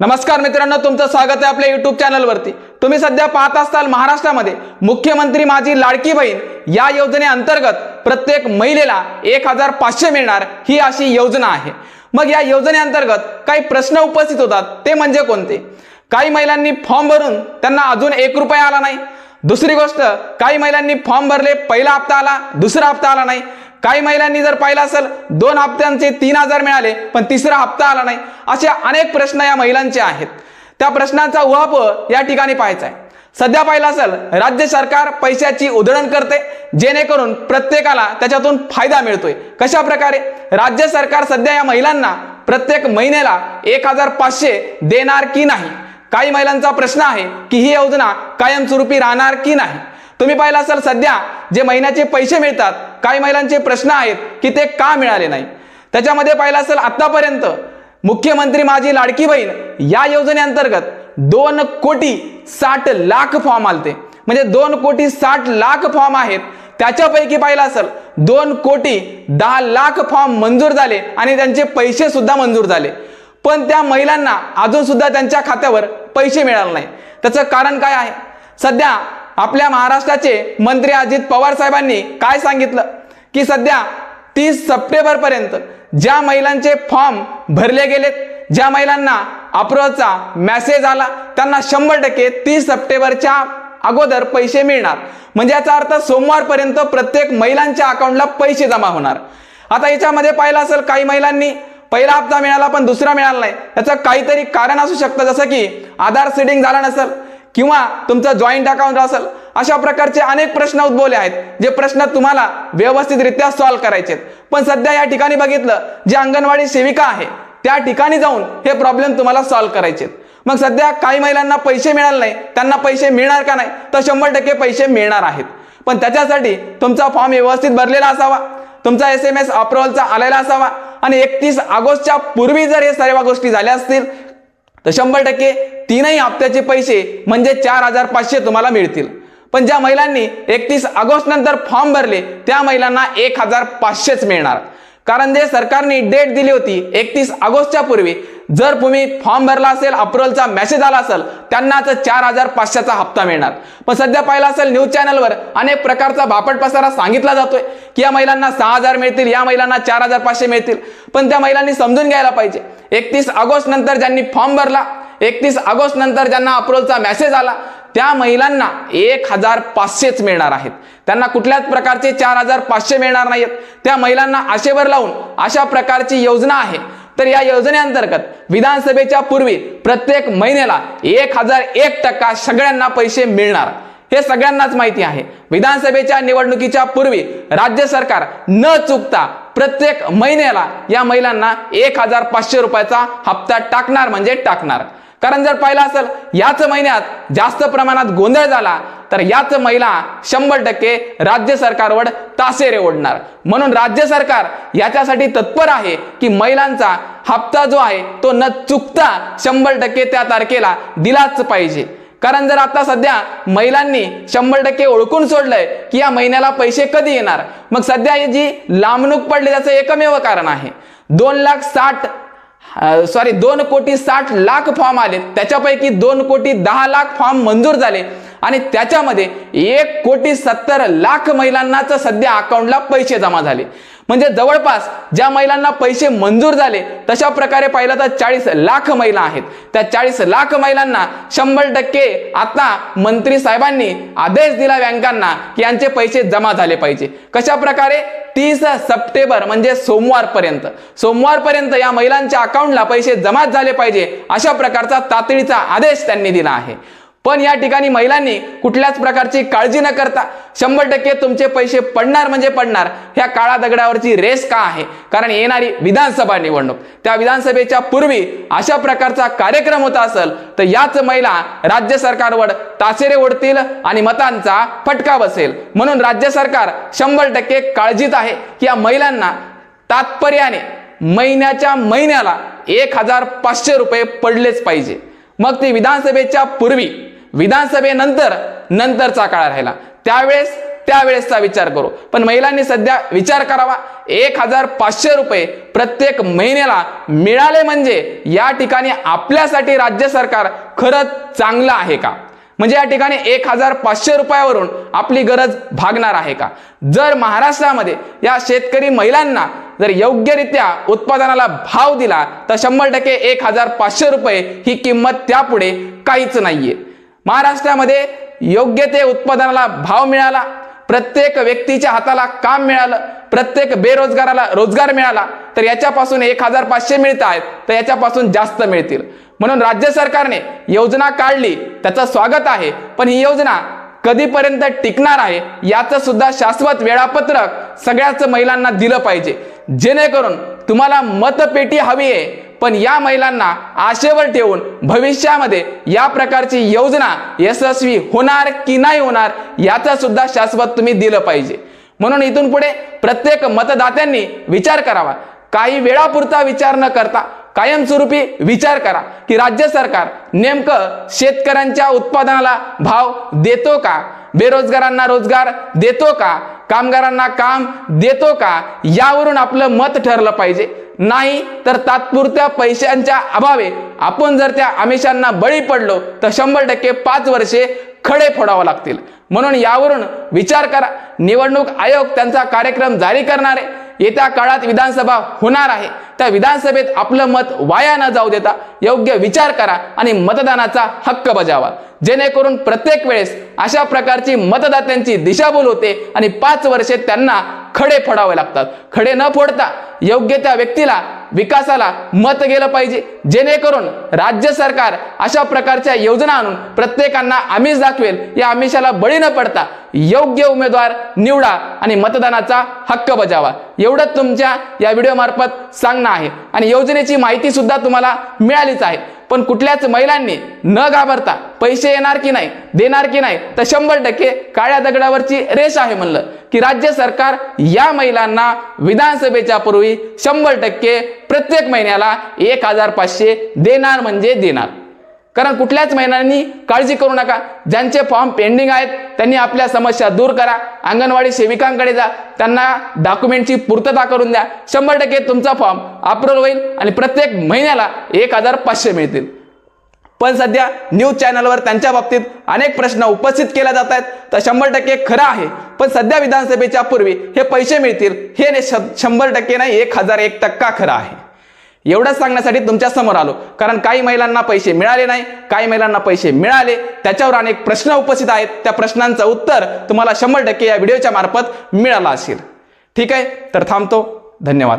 नमस्कार मित्रांनो तुमचं स्वागत आहे आपल्या युट्यूब चॅनलवरती तुम्ही सध्या पाहत असताल महाराष्ट्रामध्ये मुख्यमंत्री माझी लाडकी बहीण या योजनेअंतर्गत प्रत्येक महिलेला एक हजार पाचशे मिळणार ही अशी योजना आहे. मग या योजनेअंतर्गत काही प्रश्न उपस्थित होतात ते म्हणजे कोणते? काही महिलांनी फॉर्म भरून त्यांना अजून एक रुपया आला नाही. दुसरी गोष्ट काही महिलांनी फॉर्म भरले पहिला हप्ता आला दुसरा हप्ता आला नाही. काही महिलांनी जर पाहिलं असेल दोन हप्त्यांचे तीन हजार मिळाले पण तिसरा हप्ता आला नाही. असे अनेक प्रश्न या महिलांचे आहेत. त्या प्रश्नांचा उहापोह या ठिकाणी पाहायचा आहे. सध्या पाहिलं असेल राज्य सरकार पैशाची उधळण करते जेणेकरून प्रत्येकाला त्याच्यातून फायदा मिळतोय. कशा प्रकारे? राज्य सरकार सध्या या महिलांना प्रत्येक महिन्याला एक हजार पाचशे देणार की नाही? काही महिलांचा प्रश्न आहे की ही योजना कायमस्वरूपी राहणार की नाही? तुम्ही पाहिलं असाल सध्या जे महिन्याचे पैसे मिळतात काही महिलांचे प्रश्न आहेत की ते का मिळाले नाही. त्याच्यामध्ये पाहिलं असेल आतापर्यंत मुख्यमंत्री माझी लाडकी बहीण या योजनेअंतर्गत दोन कोटी साठ लाख फॉर्म आलते. म्हणजे दोन कोटी साठ लाख फॉर्म आहेत. त्याच्यापैकी पाहिलं असेल दोन कोटी दहा लाख फॉर्म मंजूर झाले आणि त्यांचे पैसे सुद्धा मंजूर झाले. पण त्या महिलांना अजून सुद्धा त्यांच्या खात्यावर पैसे मिळाले नाही. त्याचं कारण काय आहे? सध्या आपल्या महाराष्ट्राचे मंत्री अजित पवार साहेबांनी काय सांगितलं? की सध्या तीस सप्टेंबर पर्यंत ज्या महिलांचे फॉर्म भरले गेलेत ज्या महिलांना अप्रोचा मेसेज आला त्यांना शंभर टक्के तीस सप्टेंबरच्या अगोदर पैसे मिळणार. म्हणजे याचा अर्थ सोमवारपर्यंत प्रत्येक महिलांच्या अकाउंटला पैसे जमा होणार. आता याच्यामध्ये पाहिलं असेल काही महिलांनी पहिला हप्ता मिळाला पण दुसरा मिळाला नाही. याचं काहीतरी कारण असू शकतं जसं की आधार सीडिंग झाला नसेल किंवा तुमचं जॉईंट अकाउंट असेल अशा प्रकारचे अनेक प्रश्न उद्भवले आहेत जे प्रश्न तुम्हाला व्यवस्थितरित्या सॉल्व्ह करायचे आहेत पण सध्या या ठिकाणी बघितलं जे अंगणवाडी सेविका आहे त्या ठिकाणी जाऊन हे प्रॉब्लेम तुम्हाला सॉल्व्ह करायचे आहेत मग सध्या काही महिलांना पैसे मिळाले नाही त्यांना पैसे मिळणार का नाही? तर शंभर टक्के पैसे मिळणार आहेत. पण त्याच्यासाठी तुमचा फॉर्म व्यवस्थित भरलेला असावा तुमचा एस एम एस अप्रुव्हलचा आलेला असावा आणि एकतीस ऑगस्टच्या पूर्वी जर हे सर्व गोष्टी झाल्या असतील तर शंभर टक्के तीनही हप्त्याचे पैसे म्हणजे चार हजार पाचशे तुम्हाला मिळतील. पण ज्या महिलांनी एकतीस ऑगस्ट नंतर फॉर्म भरले त्या महिलांना एक हजार पाचशेच मिळणार. कारण जे सरकारने डेट दिली होती एकतीस ऑगस्टच्या पूर्वी जर तुम्ही फॉर्म भरला असेल अप्रुव्हलचा मेसेज आला असेल त्यांनाच चार हजार पाचशेचा हप्ता मिळणार. पण सध्या पाहिला असेल न्यूज चॅनलवर अनेक प्रकारचा बापट पसारा सांगितला जातोय की या महिलांना सहा हजार मिळतील या महिलांना चार हजार पाचशे मिळतील. पण त्या महिलांनी समजून घ्यायला पाहिजे एकतीस ऑगस्ट नंतर ज्यांनी फॉर्म भरला एकतीस ऑगस्ट नंतर ज्यांना अप्रोलचा मेसेज आला त्या महिलांना एक हजार पाचशेच मिळणार आहेत. त्यांना कुठल्याच प्रकारचे चार हजार पाचशे मिळणार नाहीत त्या महिलांना आशेवर लावून अशा प्रकारची योजना आहे. तर या योजनेअंतर्गत विधानसभेच्या पूर्वी प्रत्येक महिन्याला एक हजार एक टक्का सगळ्यांना पैसे मिळणार. हे सगळ्यांनाच माहिती आहे. विधानसभेच्या निवडणुकीच्या पूर्वी राज्य सरकार न चुकता प्रत्येक महिन्याला या महिलांना एक हजार पाचशे रुपयाचा हप्ता टाकणार म्हणजे टाकणार. कारण जर पाहिलं असेल याच महिन्यात जास्त प्रमाणात गोंधळ झाला तर याच महिला शंभर टक्के राज्य सरकारवर तासेरे ओढणार. म्हणून राज्य सरकार याच्यासाठी तत्पर आहे की महिलांचा हप्ता जो आहे तो न चुकता शंभर टक्के त्या तारखेला दिलाच पाहिजे. कारण जर आता सध्या महिलांनी शंभर टक्के ओळखून सोडलंय की या महिन्याला पैसे कधी येणार? मग सध्या ही जी लांबणूक पडली त्याचं एकमेव कारण आहे. दोन लाख साठ सॉरी दोन कोटी साठ लाख फॉर्म आले. त्याच्यापैकी दोन कोटी दहा लाख फॉर्म मंजूर झाले. आणि त्याच्यामध्ये एक कोटी सत्तर लाख महिलांनाच सध्या अकाउंटला पैसे जमा झाले. म्हणजे जवळपास ज्या महिलांना पैसे मंजूर झाले तशा प्रकारे पाहिलं तर चाळीस लाख महिला आहेत. त्या चाळीस लाख महिलांना शंभर टक्के आता मंत्री साहेबांनी आदेश दिला बँकांना की यांचे पैसे जमा झाले पाहिजे. कशा प्रकारे? तीस सप्टेंबर म्हणजे सोमवारपर्यंत. सोमवारपर्यंत या महिलांच्या अकाउंटला पैसे जमा झाले पाहिजे अशा प्रकारचा तातडीचा आदेश त्यांनी दिला आहे. पण या ठिकाणी महिलांनी कुठल्याच प्रकारची काळजी न करता शंभर टक्के तुमचे पैसे पडणार म्हणजे पडणार. ह्या काळा दगडावरची रेस का आहे? कारण येणारी विधानसभा निवडणूक. त्या विधानसभेच्या पूर्वी अशा प्रकारचा कार्यक्रम होता असेल तर याच महिला राज्य सरकारवर तासेरे ओढतील आणि मतांचा फटका बसेल. म्हणून राज्य सरकार शंभर टक्के काळजीत आहे की या महिलांना तात्पर्याने महिन्याच्या महिन्याला एक हजार पाचशे रुपये पडलेच पाहिजे. मग ती विधानसभेच्या पूर्वी विधानसभेनंतर नंतरचा काळ राहिला. त्यावेळेस त्यावेळेसचा विचार करू. पण महिलांनी सध्या विचार करावा. एक हजार पाचशे रुपये प्रत्येक महिन्याला मिळाले म्हणजे या ठिकाणी आपल्यासाठी राज्य सरकार खरंच चांगलं आहे का? म्हणजे या ठिकाणी एक हजार पाचशे रुपयावरून आपली गरज भागणार आहे का? जर महाराष्ट्रामध्ये या शेतकरी महिलांना जर योग्यरित्या उत्पादनाला भाव दिला तर शंभर टक्के एक हजार पाचशे रुपये ही किंमत त्यापुढे काहीच नाहीये. महाराष्ट्रामध्ये योग्य ते उत्पादनाला भाव मिळाला प्रत्येक व्यक्तीच्या हाताला काम मिळालं प्रत्येक बेरोजगाराला रोजगार मिळाला तर याच्यापासून एक हजार पाचशे मिळत आहेत तर याच्यापासून जास्त मिळतील. म्हणून राज्य सरकारने योजना काढली त्याचं स्वागत आहे पण ही योजना कधीपर्यंत टिकणार आहे याचं सुद्धा शाश्वत वेळापत्रक सगळ्याच महिलांना दिलं पाहिजे. जेणेकरून तुम्हाला मतपेटी हवी आहे पण या महिलांना आशेवर ठेवून भविष्यामध्ये या प्रकारची योजना यशस्वी होणार की नाही होणार याचं सुद्धा शाश्वत तुम्ही दिलं पाहिजे. म्हणून इथून पुढे प्रत्येक मतदात्यांनी विचार करावा. काही वेळापुरता विचार न करता कायमस्वरूपी विचार करा की राज्य सरकार नेमकं शेतकऱ्यांच्या उत्पादनाला भाव देतो का? बेरोजगारांना रोजगार देतो का? कामगारांना काम देतो का? यावरून आपलं मत ठरलं पाहिजे. नाही तर तात्पुरत्या पैशांच्या अभावे आपण जर त्या आमिषांना बळी पडलो तर शंभर टक्के पाच वर्षे खडे फोडावं लागतील. म्हणून यावरून विचार करा. निवडणूक आयोग त्यांचा कार्यक्रम जारी करणार. आहे येत्या काळात विधानसभा होणार आहे. त्या विधानसभेत आपलं मत वाया न जाऊ देता योग्य विचार करा आणि मतदानाचा हक्क बजावा. जेणेकरून प्रत्येक वेळेस अशा प्रकारची मतदात्यांची दिशाभूल होते आणि पाच वर्षे त्यांना खडे फोडावे लागतात. खडे न फोडता योग्य त्या व्यक्तीला विकासाला मत गेलं पाहिजे. जेणेकरून राज्य सरकार अशा प्रकारच्या योजना आणून प्रत्येकांना आमिष दाखवेल. या आमिषाला बळी न पडता योग्य उमेदवार निवडा आणि मतदानाचा हक्क बजावा. एवढंच तुमच्या या व्हिडिओमार्फत सांगणं आहे. आणि योजनेची माहिती सुद्धा तुम्हाला मिळालीच आहे. पण कुठल्याच महिलांनी न घाबरता पैसे येणार की नाही देणार की नाही तर शंभर टक्के काळ्या दगडावरची रेष आहे म्हणलं. की राज्य सरकार या महिलांना विधानसभेच्या पूर्वी शंभर टक्के प्रत्येक महिन्याला एक हजार पाचशे देणार म्हणजे देणार. कारण कुठल्याच महिलांनी काळजी करू नका. ज्यांचे फॉर्म पेंडिंग आहेत त्यांनी आपल्या समस्या दूर करा. अंगणवाडी सेविकांकडे जा. त्यांना डॉक्युमेंटची पूर्तता करून द्या. शंभर टक्के तुमचा फॉर्म अप्रूव्ह होईल आणि प्रत्येक महिन्याला एक हजार पाचशे मिळतील. पण सध्या न्यूज चॅनलवर त्यांच्या बाबतीत अनेक प्रश्न उपस्थित केल्या जात आहेत. तर शंभर टक्के खरं आहे. पण सध्या विधानसभेच्या पूर्वी हे पैसे मिळतील हे शंभर टक्के नाही एक हजार एक टक्का खरं आहे. एवढंच सांगण्यासाठी तुमच्यासमोर आलो. कारण काही महिलांना पैसे मिळाले नाही काही महिलांना पैसे मिळाले. त्याच्यावर अनेक प्रश्न उपस्थित आहेत. त्या प्रश्नांचं उत्तर तुम्हाला शंभर टक्के या व्हिडिओच्या मार्फत मिळालं असेल. ठीक आहे? तर थांबतो. धन्यवाद.